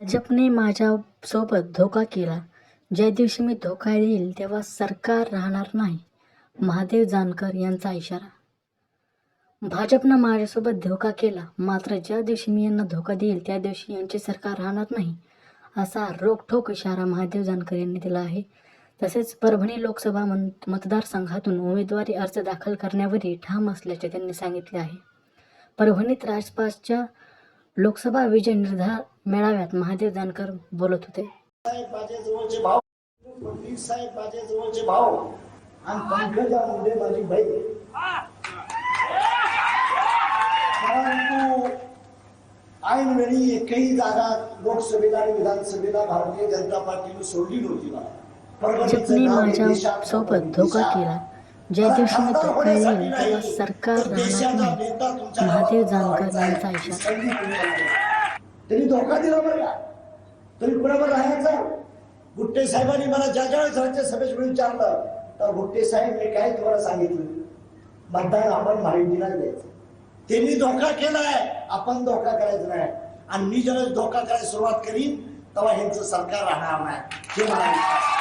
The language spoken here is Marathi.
भाजपने माझ्यासोबत धोका केला. ज्या दिवशी मी धोका देईल तेव्हा सरकार राहणार नाही महादेव जानकर यांचा इशारा. भाजपनं माझ्यासोबत धोका केला. मात्र ज्या दिवशी मी यांना धोका देईल त्या दिवशी यांचे सरकार राहणार नाही असा रोखठोक इशारा महादेव जानकर यांनी दिला आहे. तसेच परभणी लोकसभा मतदारसंघातून उमेदवारी अर्ज दाखल करण्यावरही ठाम असल्याचे त्यांनी सांगितले आहे. परभणीत राजपासच्या लोकसभा विजय निर्धार मेळाव्यात महादेव जानकर बोलत होते. साहेब माझे जवळचे भाऊ फडणवीस साहेब माझे जवळचे भाऊ आणि पंकजा मुंडे माझी बहीण. परंतु ऐन वेळी एकही जागा लोकसभेला आणि विधानसभेला भारतीय जनता पार्टीने सोडली नव्हती मला माझ्या सोबत धोका केला ज्या दिवशी मी धोका देईल तेव्हा सरकार राहणार नाही महादेव जानकर यांचा इशारा त्यांनी धोका दिला बरं का? तुम्ही कुणावर राहायचा गुट्टे साहेबांनी मला ज्या ज्या वेळेस राज्यसभेत वेळी विचारलं तर गुट्टे साहेब मी काय तुम्हाला सांगितलं? मतदान आपण माहितीला द्यायचं. त्यांनी धोका केलाय आपण धोका करायचा नाही. आणि मी ज्यावेळेस धोका करायला सुरुवात करीन तेव्हा ह्यांचं सरकार राहणार नाही. हे मला विश्वास